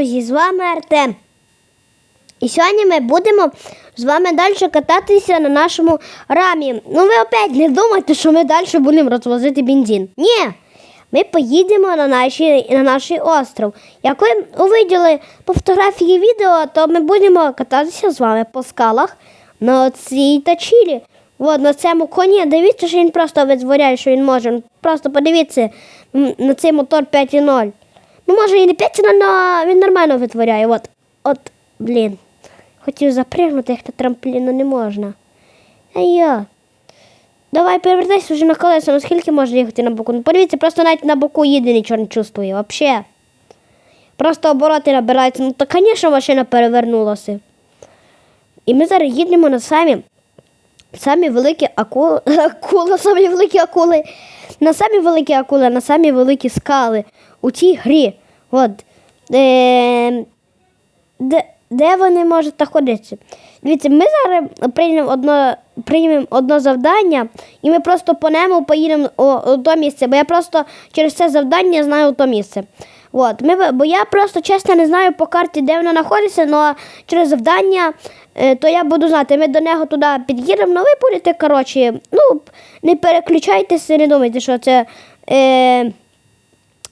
друзі! З вами Артем. І сьогодні ми будемо з вами далі кататися на нашому рамі. Ну ви опять не думайте, що ми далі будемо розвозити бензин. Ні, ми поїдемо на, наші, на наш остров. Як ви увиділи по фотографії відео, то ми будемо кататися з вами по скалах на цій тачілі. От на цьому коні. Дивіться, що він просто витворяє, що він може. Просто подивіться на цей мотор 5.0. Ну, може, і не 5, але він нормально витворяє. От, от, блін. Хотів запригнути, як на трамплін, ну не можна. Я. Давай перевертайся вже на колеса, ну скільки можна їхати на боку? Ну подивіться, просто навіть на боку їде, нічого не чувствує, вообще. Просто обороти набираються. Ну то, звісно, машина перевернулася. І ми зараз їдемо на самі, самі великі акули, акули, самі великі акули, на самі великі акули, на самі великі скали у цій грі. От. Е, де, де вони можуть знаходитися? Дивіться, ми зараз приймемо одно, приймемо одно завдання, і ми просто по нему поїдемо у, у то місце, бо я просто через це завдання знаю то місце. От, ми, бо я просто чесно не знаю по карті, де воно знаходиться, але через завдання, е, то я буду знати, ми до нього туди під'їдемо, але ви будете, коротше, ну, не переключайтеся, не думайте, що це. Е,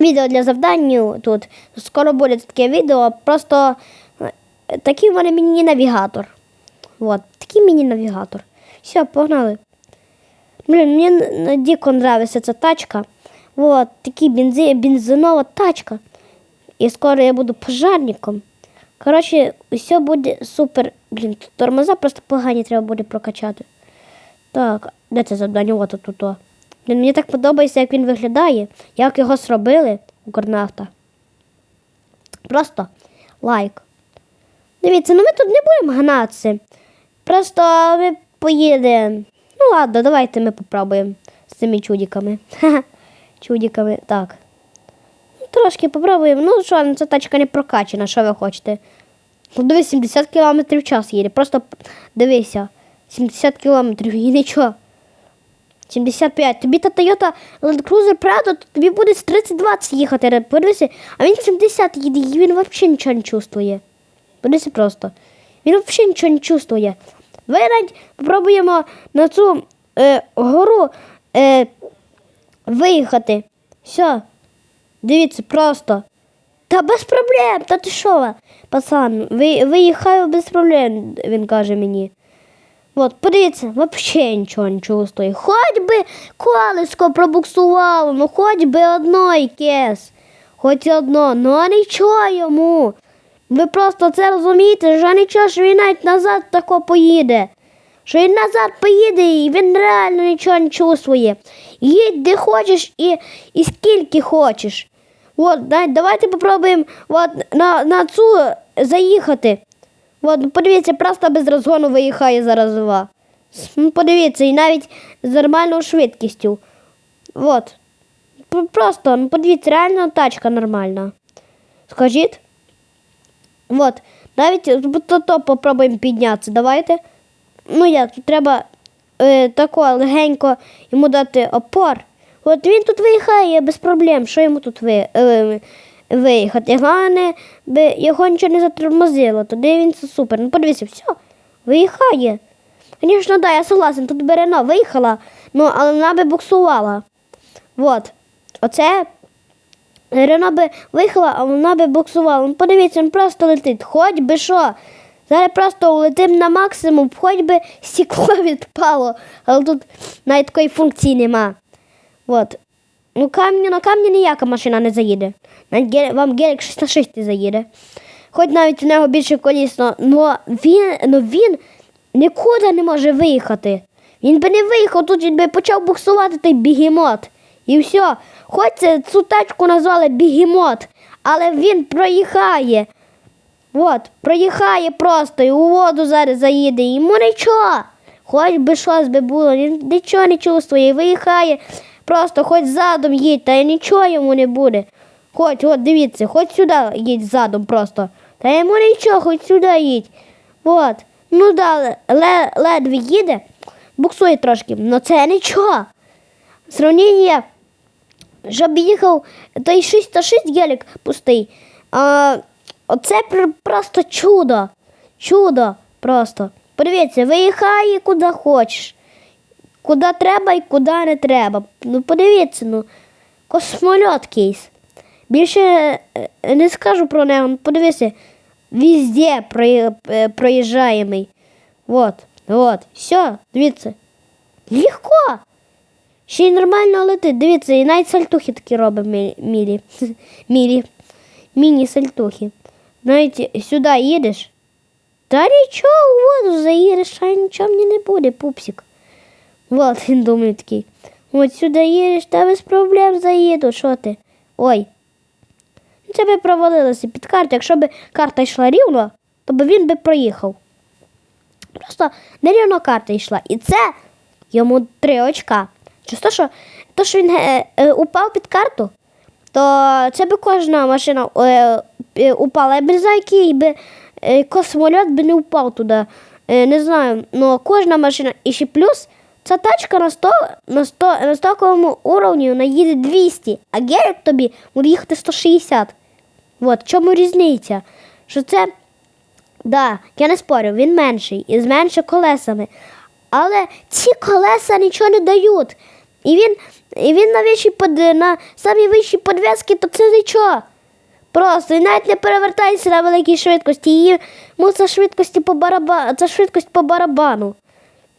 відео для завдань тут. Скоро буде таке відео. Просто е, такий в мене міні-навігатор. От, такий міні-навігатор. Все, погнали. Блін, мені дико нравиться ця тачка. От, такий бензи, бензинова тачка. І скоро я буду пожарником. Коротше, все буде супер. Блін, тут тормоза просто погані треба буде прокачати. Так, де це завдання? Тут. тут. Блін, Мені так подобається, як він виглядає, як його зробили у Корнавта. Просто лайк. Дивіться, ну ми тут не будемо гнатися. Просто ми поїдемо. Ну ладно, давайте ми попробуємо з цими чудиками. Ха-ха. Чудиками. Так. Ну, Трошки попробуємо. Ну що, ну, ця тачка не прокачана, що ви хочете. Ну, дивись, 70 км в час їде. Просто дивися. 70 км і нічого. 75. Тобі та Toyota Land Cruiser Prado, то тобі буде з 30-20 їхати. Подивися, а він 70 їде, і він взагалі нічого не чувствує. Подивися просто. Він взагалі нічого не чувствує. Давай навіть попробуємо на цю е, гору е, виїхати. Все. Дивіться, просто. Та без проблем, та ти що? Пацан, ви, виїхаю без проблем, він каже мені. От, подивіться, взагалі нічого не чувствую. Хоч би колеско пробуксувало, ну хоч би одно якесь. Хоч одно, ну а нічого йому. Ви просто це розумієте, що нічого, що він навіть назад тако поїде. Що він назад поїде і він реально нічого не чувствує. Їдь де хочеш і, і скільки хочеш. От, давайте попробуємо на, на цю заїхати. От, подивіться, просто без розгону виїхає зараз два. Ну, подивіться, і навіть з нормальною швидкістю. От. Просто, ну подивіться, реально тачка нормальна. Скажіть? От. Навіть то попробуємо піднятися. Давайте. Ну як, тут треба е, тако легенько йому дати опор. От він тут виїхає без проблем. Що йому тут ви, е, виїхати? Головне, би його нічого не затормозило, тоді він це супер. Ну подивіться, все, виїхає. Звісно, да, я согласен, тут би Рено виїхала, ну, але вона би буксувала. От. Оце Рено би виїхала, а вона би буксувала. Ну, подивіться, він просто летить. Хоч би що. Зараз просто улетим на максимум, хоч би стекло відпало, але тут навіть такої функції нема. От. Ну, камні, на камні ніяка машина не заїде. Вам гелік 6 на 6 заїде. Хоч навіть у нього більше колісно, але він, ну він нікуди не може виїхати. Він би не виїхав, тут він би почав буксувати той бігемот. І все. Хоч цю тачку назвали бігемот, але він проїхає. От, проїхає просто і у воду зараз заїде. Йому нічого. Хоч би щось би було, нічого не чувствує, виїхає. Просто хоч задом їдь, та й нічого йому не буде. Хоч, от дивіться, хоч сюди їдь задом просто. Та йому нічого, хоч сюди їдь. От. Ну да, ледве їде, буксує трошки, але це нічого. Сравнення, щоб їхав той 606 гелік пустий, а Оце просто чудо. Чудо просто. Подивіться, виїхає куди хочеш. Куди треба і куди не треба. Ну подивіться, ну, космольот кейс. Більше е, не скажу про нього. Подивися, везде е, проїжджаємий. Вот, вот, все, дивіться. Легко. Ще й нормально летить. Дивіться, і навіть сальтухи такі робить мілі. Мілі. Міні-сальтухи. Навіть сюди їдеш. Та нічого, у воду заїдеш, а нічого мені не буде, пупсик. Вот, він думає такий. От сюди їдеш, та без проблем заїду, що ти? Ой. Це би провалилося під карту. Якщо б карта йшла рівно, то б він би проїхав. Просто нерівно карта йшла. І це йому три очка. Через те, що, то, що він е, е, упав під карту, то це би кожна машина е, е, упала. Я б не знаю, який би е, космольот би не упав туди. Не знаю, але кожна машина. І ще плюс ця тачка на 100, на 100, на 100 уровні вона їде 200, а гелік тобі буде їхати 160. От, чому різниця? Що це Да, я не спорю, він менший і з менше колесами. Але ці колеса нічого не дають. І він, і він на, вищій под, на самій вищій подвески, то це нічого. Просто і навіть не перевертайся на великій швидкості. Її це швидкості по бараба, це швидкость по барабану.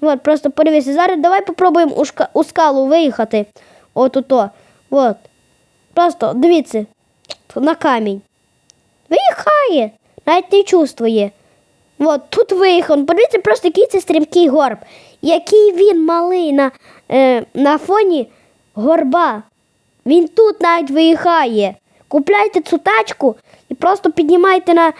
От, просто подивися. Зараз давай попробуємо у, шка, у скалу виїхати. От ото. От. Просто дивіться. На камінь. Виїхає, навіть не чувствує. От тут виїхав. Подивіться, просто який це стрімкий горб. Який він малий на, е, на фоні горба. Він тут навіть виїхає. Купляйте цю тачку і просто піднімайте на,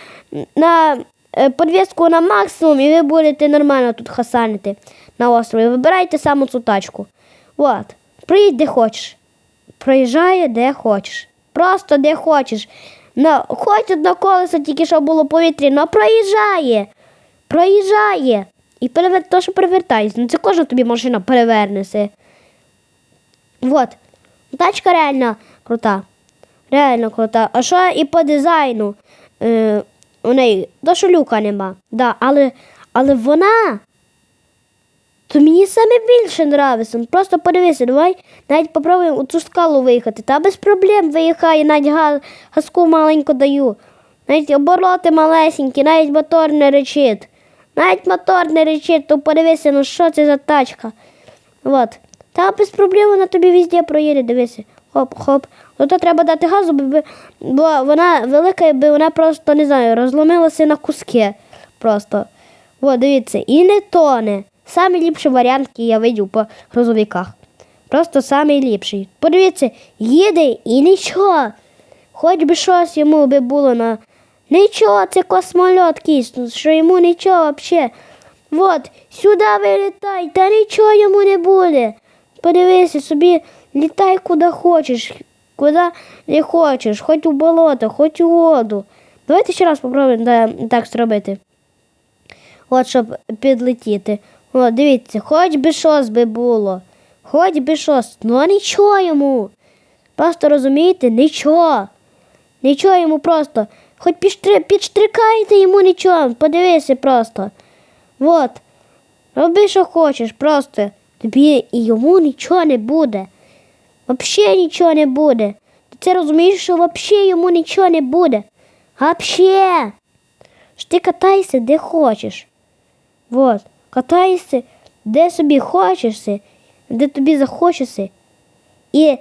на е, подвіску на максимум, і ви будете нормально тут хасанити на острові. Вибирайте саме цю тачку. От. Приїдь де хочеш. Проїжджає де хочеш. Просто де хочеш. На, хоч одне колесо тільки що було повітря, але проїжджає. Проїжджає. І перевер... то, що перевертається. Ну це кожна тобі машина перевернеться. Вот. Тачка реально крута. Реально крута. А що і по дизайну е, у неї, що люка нема. Да, але, але вона. То мені саме більше нравиться. Ну, Просто подивися, давай навіть попробуємо у цю скалу виїхати. Та без проблем виїхає, навіть газ, газку маленько даю. Навіть обороти малесенькі, навіть мотор не речить. Навіть мотор не речить, то подивися, ну що це за тачка. От. Та без проблем вона тобі везде проїде, дивися. Хоп-хоп. Ну то треба дати газу, бо, вона велика, і вона просто, не знаю, розломилася на куски. Просто. От, дивіться, і не тоне. Самі ліпші варіанти я видів по грузовиках. Просто самий ліпший. Подивіться, їде і нічого. Хоч би щось йому би було на. Нічого, це космольот кісно, що йому нічого взагалі. От, сюди вилітай, та нічого йому не буде. Подивися собі, літай куди хочеш, куди не хочеш, хоч у болото, хоч у воду. Давайте ще раз спробуємо да, так зробити. От, щоб підлетіти. От, дивіться, хоч би щось би було. Хоч би щось, ну нічого йому. Просто розумієте, нічого. Нічого йому просто. Хоч підштри... підштрикайте йому нічого. Подивися просто. От. Роби, що хочеш, просто. Тобі і йому нічого не буде. Взагалі нічого не буде. Ти це розумієш, що взагалі йому нічого не буде. Взагалі. Ж ти катайся де хочеш. Вот. Катайся, де собі хочешся, де тобі захочеться. І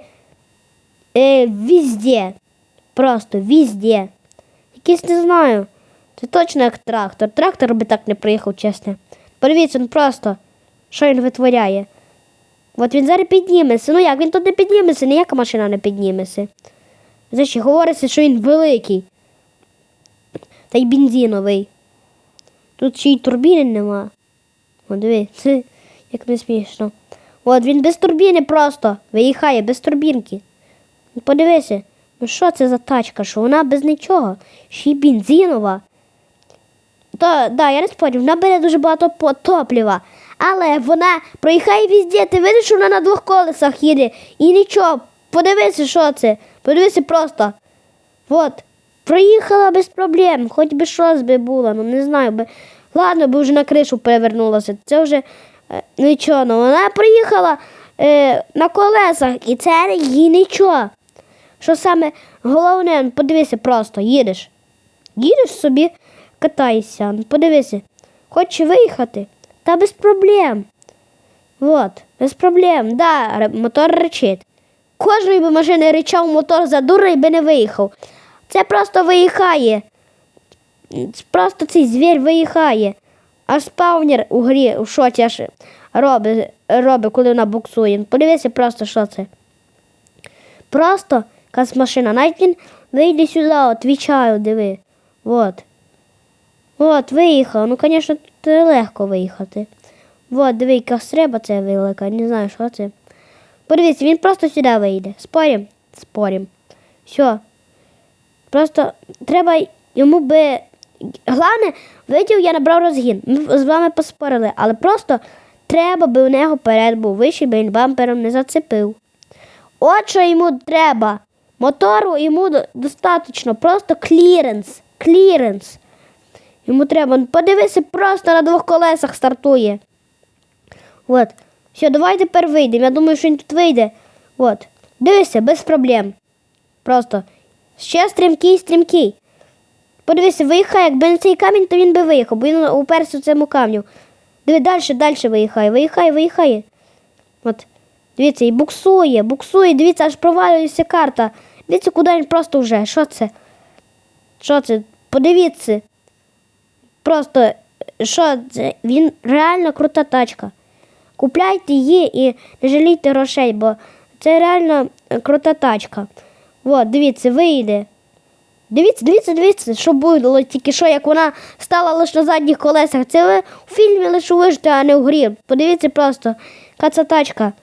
е, везде. Просто везде. Якийсь не знаю. Це точно як трактор. Трактор би так не приїхав, чесно. Подивіться, він просто, що він витворяє. От він зараз підніметься. Ну як, він тут не підніметься, ніяка машина не підніметься. Ще говориться, що він великий. Та й бензиновий. Тут ще й турбіни нема. О, диви, це як не смішно. От він без турбіни просто виїхає без турбінки. Подивися, ну що це за тачка, що вона без нічого, ще й бензинова. То, да, я не спорю, вона бере дуже багато топлива. Але вона проїхає везде, ти видиш, що вона на двох колесах їде. І нічого, подивися, що це. Подивися просто. От. проїхала без проблем, хоч би щось би було, ну не знаю би. Ладно, би вже на кришу перевернулася. Це вже е, нічого. Ну вона проїхала е, на колесах, і це їй нічого. Що саме головне, ну, подивися просто, їдеш. Їдеш собі, катайся. Ну, подивися, хочеш виїхати? Та без проблем. Вот, без проблем. Да, мотор речить. Кожної би машини ричав мотор за дури і би не виїхав. Це просто виїхає. Просто цей звір виїхає. А спавнер у грі у шоті аж робить, робить, коли вона буксує. Подивися просто, що це. Просто якась машина. Навіть він вийде сюди, отвічаю, диви. Вот. От, виїхав. Ну, звісно, це легко виїхати. Вот, диви, яка стреба це велика, не знаю, що це. Подивіться, він просто сюди вийде. Спорім? Спорім. Все. Просто треба йому би. Головне, видів, я набрав розгін. Ми з вами поспорили, але просто треба би у нього перед був вищий, би він бампером не зацепив. От що йому треба. Мотору йому достатньо, просто кліренс. Кліренс. Йому треба. ну, Подивися, просто на двох колесах стартує. От. Все, давай тепер вийдемо. Я думаю, що він тут вийде. От. Дивися, без проблем. Просто. Ще стрімкий, стрімкий. Подивися, виїхає, якби не цей камінь, то він би виїхав, бо він уперся цьому камню. Диви, далі, далі виїхає, виїхає, виїхає. От. Дивіться, і буксує, буксує, дивіться, аж провалюється карта. Дивіться, куди він просто вже. Що це? Що це? Подивіться. Просто, що це? Він реально крута тачка. Купляйте її і не жалійте грошей, бо це реально е, крута тачка. От, дивіться, вийде. Дивіться, дивіться, дивіться, що було тільки що, як вона стала лише на задніх колесах. Це ви у фільмі лише вижте, а не в грі. Подивіться просто, яка це тачка.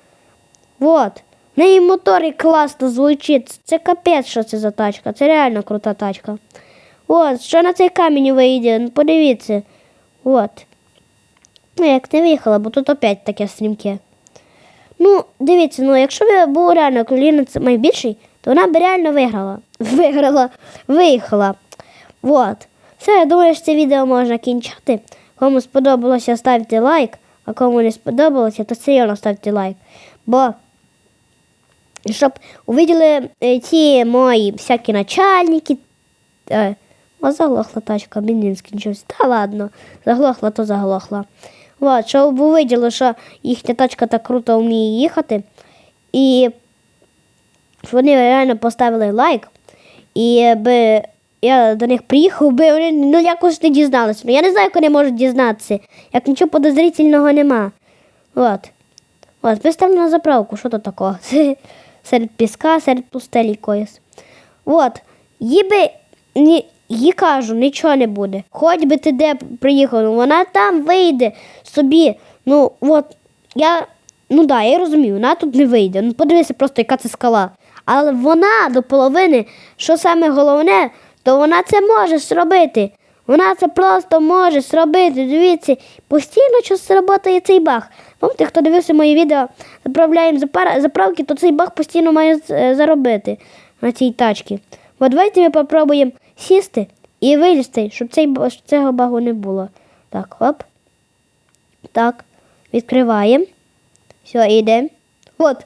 Вот. В неї мотор і класно звучить. Це капець, що це за тачка. Це реально крута тачка. От, що на цей камінь вийде, ну, подивіться. От. Ну, як не виїхала, бо тут опять таке стрімке. Ну, дивіться, ну якщо б був реально колінець найбільший, то вона б реально виграла. Виграла, виїхала. Вот. Все, я думаю, що це відео можна кінчати. Кому сподобалося, ставте лайк, а кому не сподобалося, то все одно ставте лайк. Бо щоб увиділи е, ті мої всякі начальники. О, заглохла тачка, бензин скінчився. Та ладно, заглохла, то заглохла. От, щоб увиділи, що їхня тачка так круто вміє їхати. І вони реально поставили лайк. І би я до них приїхав, би вони ну, якось не дізналися. Ну, я не знаю, як вони можуть дізнатися, як нічого подозрительного нема. От. От, вистав на заправку, що то такого? Серед піска, серед пустелі якоїсь. От, їй би, ні, їй кажу, нічого не буде. Хоч би ти де приїхав, ну вона там вийде собі. Ну, от, я, ну да, я розумію, вона тут не вийде. Ну, подивися просто, яка це скала. Але вона до половини, що саме головне, то вона це може зробити. Вона це просто може зробити. Дивіться, постійно щось працює цей баг. Пам'ятаєте, хто дивився моє відео, заправляємо заправки, то цей баг постійно має е, заробити на цій тачці. От давайте ми попробуємо сісти і вилізти, щоб, цей, цього багу не було. Так, оп. Так, відкриваємо. Все, йдемо. От,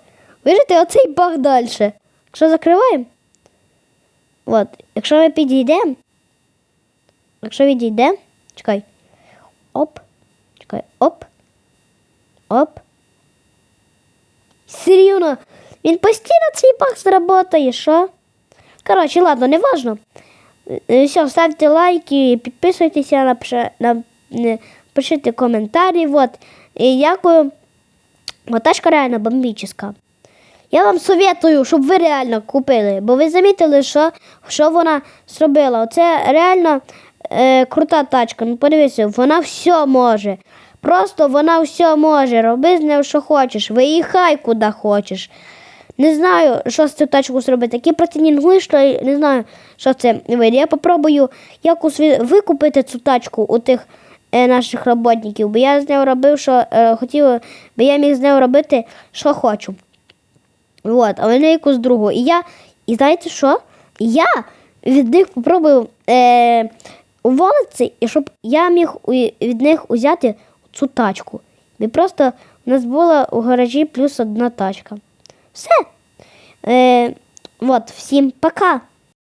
бачите, оцей баг далі. Якщо закриваємо. От, якщо ми підійдемо. Якщо відійде, чекай. Оп. Чекай, оп. Оп. Серйозно, він постійно цей баг зработає, що? Коротше, ладно, не важно. Е, Все, ставте лайки, підписуйтеся, напиши, на, коментарі. Вот. І дякую. Вот реально бомбічна. Я вам советую, щоб ви реально купили, бо ви замітили, що, що вона зробила. Це реально е, крута тачка. Ну подивіться, вона все може. Просто вона все може. Роби з нею, що хочеш. Виїхай куди хочеш. Не знаю, що з цю тачку зробити. Такі протинінги, що не знаю, що це вийде. Я попробую якось викупити цю тачку у тих е, наших роботників, бо я з нею робив, що е, хотів, бо я міг з нею робити, що хочу. От, а вони якусь другу. І я, і знаєте що? Я від них попробую е, уволитися, і щоб я міг від них узяти цю тачку. І просто у нас була у гаражі плюс одна тачка. Все. Е, от, всім пока.